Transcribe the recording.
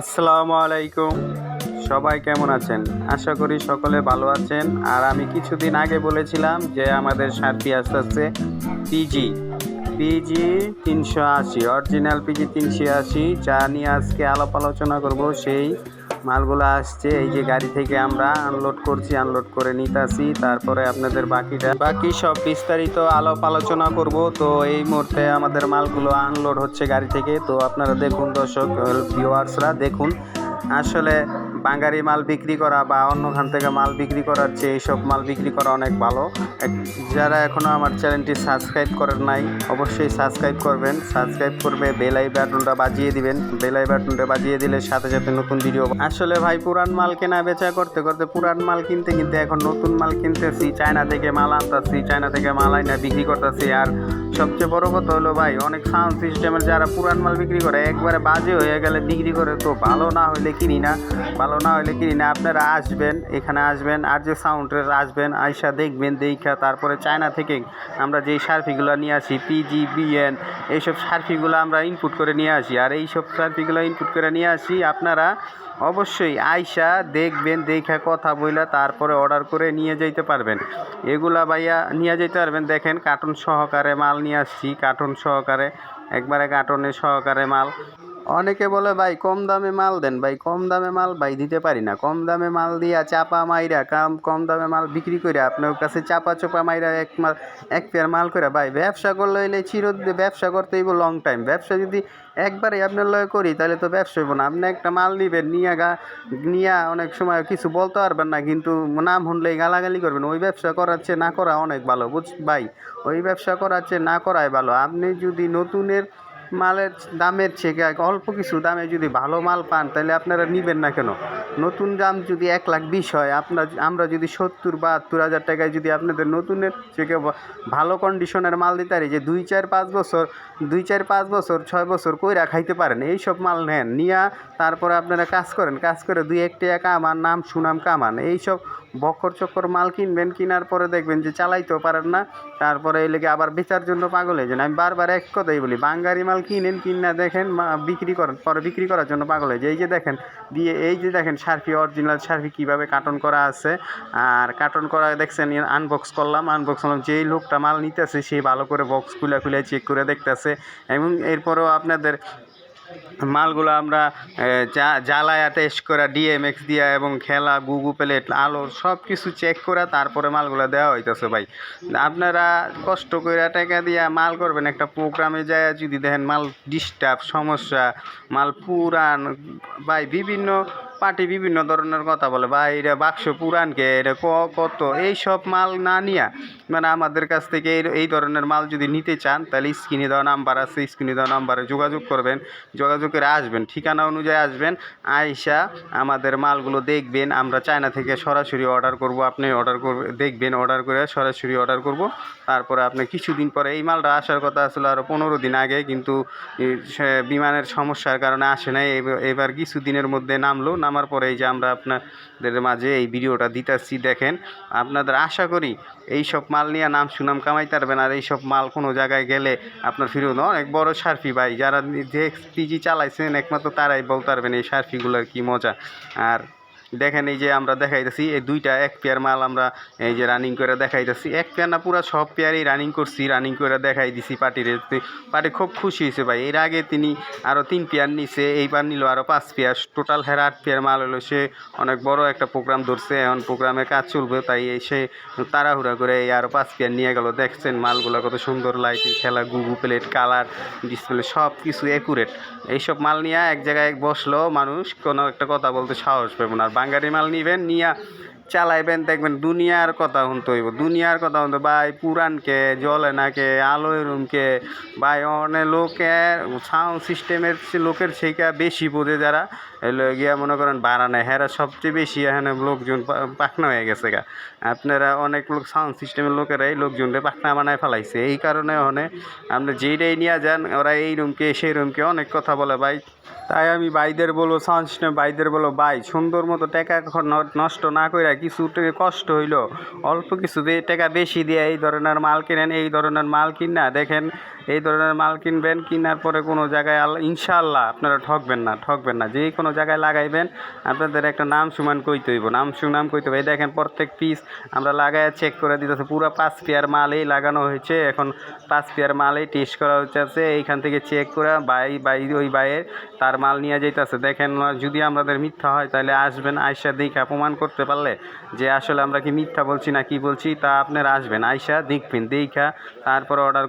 আসসালামু আলাইকুম। সবাই কেমন আছেন? আশা করি সকলে ভালো আছেন। আর আমি কিছুদিন আগে বলেছিলাম যে আমাদের সারটি আস্তে আস্তে পিজি পিজি তিনশো আশি, অরিজিনাল পিজি তিনশো আশি, যা নিয়ে আজকে আলাপ আলোচনা করব সেই মালগুলো আসছে, এই যে গাড়ি থেকে আমরা আনলোড করছি আনলোড করে নিতেছি। তারপরে আপনাদের বাকিটা। বাকি সব বিস্তারিত আলাপ আলোচনা করব। তো এই মুহূর্তে আমাদের মালগুলো আনলোড হচ্ছে গাড়ি থেকে। তো আপনারা দেখুন দর্শক ভিউয়ার্সরা দেখুন। আসলে বাঙালি মাল বিক্রি করা বা অন্যখান থেকে মাল বিক্রি করার চেয়ে এইসব মাল বিক্রি করা অনেক ভালো। যারা এখনও আমার চ্যানেলটি সাবস্ক্রাইব করেন নাই, অবশ্যই সাবস্ক্রাইব করবেন। সাবস্ক্রাইব করবে বেলাই বাটনটা বাজিয়ে দিবেন। বেলাই বাটনটা বাজিয়ে দিলে সাথে সাথে নতুন ভিডিও আসলে ভাই, পুরান মাল কেনা বেচা করতে করতে পুরান মাল কিনতে কিনতে এখন নতুন মাল কিনতেছি, চায়না থেকে মাল আনতেছি, চায়না থেকে মাল আইনা বিক্রি করতেছি। আর সবচেয়ে বড় কথা হলো ভাই, অনেক সাউন্ড সিস্টেমের যারা পুরান মাল বিক্রি করে, একবারে বাজে হয়ে গেলে বিক্রি করে তো ভালো না হলে কিনি না। ভালো না হলে কিনি না, আপনারা আসবেন, এখানে আসবেন, আর যে সাউন্ডের আসবেন, আইসা দেখবেন, দেখা, তারপরে চায়না থেকে আমরা যেই সার্ফিগুলো নিয়ে আসি পিজি বিএন এইসব সার্ফিগুলো আমরা ইনপুট করে নিয়ে আসি। আর এইসব সার্ফিগুলো ইনপুট করে নিয়ে আসি, আপনারা অবশ্যই আইসা দেখবেন, দেখা, কথা বইলা, তারপরে অর্ডার করে নিয়ে যাইতে পারবেন। এগুলা ভাইয়া নিয়ে যেতে পারবেন, দেখেন কার্টুন সহকারে মাল নিয়ে আসছি কার্টুন সহকারে, একবারে কার্টুনে সহকারে মাল। অনেকে বলে, ভাই, কম দামে মাল দেন। ভাই, কম দামে মাল, ভাই, দিতে পারি না। কম দামে মাল দিয়া চাপা মাইরা, কাম কম দামে মাল বিক্রি করে আপনার কাছে চাপা চোপা মাইরা এক মাল এক পেয়ার মাল করে ভাই, ব্যবসা করলে হইলে চির ব্যবসা করতে হইব লং টাইম ব্যবসা যদি একবারে আপনার লয় করি, তাহলে তো ব্যবসা হইব না। আপনি একটা মাল নিবেন, নিয়ে গা নিয়ে অনেক সময় কিছু বলতে পারবেন না, কিন্তু নাম শুনলেই গালাগালি করবেন। ওই ব্যবসা করার চেয়ে না করা অনেক ভালো, বুঝ ভাই, ওই ব্যবসা করার চেয়ে না করাই ভালো। আপনি যদি নতুনের মালের দামের থেকে অল্প কিছু দামে যদি ভালো মাল পান, তাহলে আপনারা নিবেন না কেন? নতুন দাম যদি এক লাখ বিশ হয়, আপনার আমরা যদি সত্তর, বাহাত্তর হাজার টাকায় যদি আপনাদের নতুনের থেকে ভালো কন্ডিশনের মাল দিতে পারি, যে দুই, চার, পাঁচ বছর, দুই, চার, পাঁচ বছর, ছয় বছর কইরা খাইতে পারেন এই সব মাল নেন, নিয়া তারপরে আপনারা কাজ করেন, কাজ করে দুই, এক টাকা কামান, নাম সুনাম কামান, এইসব বকর চক্কর মাল কিনবেন, কেনার পরে দেখবেন যে চালাইতেও পারেন না। তারপরে এই লেগে আবার বেচার জন্য পাগল হয়ে যান। আমি বারবার এক কথাই বলি, বাঙ্গারি মাল কিনেন, কিনা দেখেন বিক্রি করেন, পরে বিক্রি করার জন্য পাগল হয়ে যায় এই যে দেখেন, দিয়ে এই যে দেখেন, সার্ফি অরিজিনাল সার্ফি কীভাবে কার্টন করা আছে। আর কার্টন করা, দেখছেন, আনবক্স করলাম আনবক্স করলাম, যেই লোকটা মাল নিতেছে সেই ভালো করে বক্স খুলে খুলে চেক করে দেখতেছে। এবং এরপরেও আপনাদের মালগুলো আমরা জ্বালায়া টেস্ট করা ডিএমএক্স দিয়া এবং খেলা, গুগু প্লেট, আলো সব কিছু চেক করা, তারপরে মালগুলো দেওয়া হইতেছে ভাই। আপনারা কষ্ট করে টাকা দিয়া মাল করবেন, একটা প্রোগ্রামে যায় যদি দেখেন মাল ডিস্টার্ব সমস্যা, মাল পুরান, ভাই, বিভিন্ন পার্টি বিভিন্ন ধরনের কথা বলে বা এটা বাক্স পুরানকে এটা ক- কত? এই সব মাল না নিয়ে? মানে আমাদের কাছ থেকে এই ধরনের মাল যদি নিতে চান, তাহলে স্ক্রিনে দেওয়া নাম্বার আছে, স্ক্রিনে দেওয়া নাম্বারে যোগাযোগ করবেন। যোগাযোগ করে আসবেন, ঠিকানা অনুযায়ী আসবেন। আইসা আমাদের মালগুলো দেখবেন, আমরা চায়না থেকে সরাসরি অর্ডার করব, আপনি অর্ডার করবে দেখবেন, অর্ডার করে সরাসরি অর্ডার করব। তারপরে আপনি কিছুদিন পরে, এই মালটা আসার কথা আসলে আরও পনেরো দিন আগে, কিন্তু বিমানের সমস্যার কারণে আসে নাই। এবার- এবার কিছু দিনের মধ্যে নামলো নামার পরে এই যে আমরা আপনাদের মাঝে এই ভিডিওটা দিতেছি, দেখেন। আপনাদের আশা করি এই সব মাল নিয়ে নাম সুনাম কামাই পারবেন আর এই সব মাল কোনো জায়গায় গেলে আপনার ফিরুন অনেক বড় সার্ফি ভাই, যারা যে পিজি চালাইছেন, একমাত্র তারাই বলতে পারবেন এই সার্ফিগুলোর কি মজা। আর দেখেন এই যে আমরা দেখাইতেছি, এই দুইটা এক পেয়ার মাল আমরা এই যে রানিং করে দেখাইতেছি। এক পেয়ার না, পুরো সব পেয়ারই রানিং করছি রানিং করে দেখাই দিছি পার্টির পার্টি খুব খুশি হয়েছে ভাই। এর আগে তিনি আরও তিন পেয়ার নিছে, এইবার নিল আরও পাঁচ পেয়ার। টোটাল হের আট পেয়ার মাল হলো সে অনেক বড় একটা প্রোগ্রাম ধরছে। এখন প্রোগ্রামে কাজ চলবে, তাই সে তাড়াহুড়া করে এই আরও পাঁচ পেয়ার নিয়ে গেল। দেখছেন মালগুলো কত সুন্দর লাইটিং খেলা, গুগু প্লেট কালার ডিসপ্লে সব কিছু একুরেট এইসব মাল নিয়ে এক জায়গায় বসল মানুষ, কোনো একটা কথা বলতে সাহস পাবে না। বাঙালি মাল নিবেন, নিয়া চালাইবেন, দেখবেন দুনিয়ার কথা শুনতে হইব। দুনিয়ার কথা শুনতে ভাই পুরানকে জলে নাকে আলোয় রুমকে, ভাই অনেক লোকের সাউন্ড সিস্টেমের লোকের সেইকা বেশি বোঝে যারা। গিয়া মনে করেন বাড়ানে হেরা সবচেয়ে বেশি এখানে লোকজন পাখনা হয়ে গেছে গা। আপনারা অনেক লোক সাউন্ড সিস্টেমের লোকেরাই লোকজনরে পাখনা বানায় ফেলাইছে। এই কারণে অনেক আপনি যেইটাই নিয়ে যান, ওরা এই রুমকে, সেই রুমকে অনেক কথা বলে ভাই। তাই আমি বাইদের বলো সাউন্ড সিস্টেম বাইদের বলো, ভাই, সুন্দর মতো টাকা ন- নষ্ট না করে কিছু কষ্ট হইল, অল্প কিছু টাকা বেশি দিয়ে এই ধরনের মাল কিনেন, এই ধরনের মাল কিনা দেখেন এই ধরনের মাল কিনবেন, কেনার পরে কোনো জায়গায় আল্লাহ ইনশাআল্লাহ আপনারা ঠকবেন না ঠকবেন না। যে কোনো জায়গায় লাগাইবেন। আপনাদের একটা নাম সুমান কইতে হইব। নাম সুনাম কইতে হবে দেখেন প্রত্যেক পিস আমরা লাগায় চেক করে দিতেছে। পুরো পাঁচ পেয়ার মালেই লাগানো হয়েছে। এখন পাঁচ পেয়ার মালেই টেস্ট করা হচ্ছে এইখান থেকে চেক করে বাই বাই, ওই বাইয়ের তার মাল নিয়ে যাইতেছে। দেখেন যদি আমাদের মিথ্যা হয় তাহলে আসবেন আয়সা দেখা প্রমাণ করতে পারলে যে আসলে আমরা কি মিথ্যা বলছি না কি বলছি তা আপনারা আসবেন। আয়সা দেখবেন, দেখা তারপর অর্ডার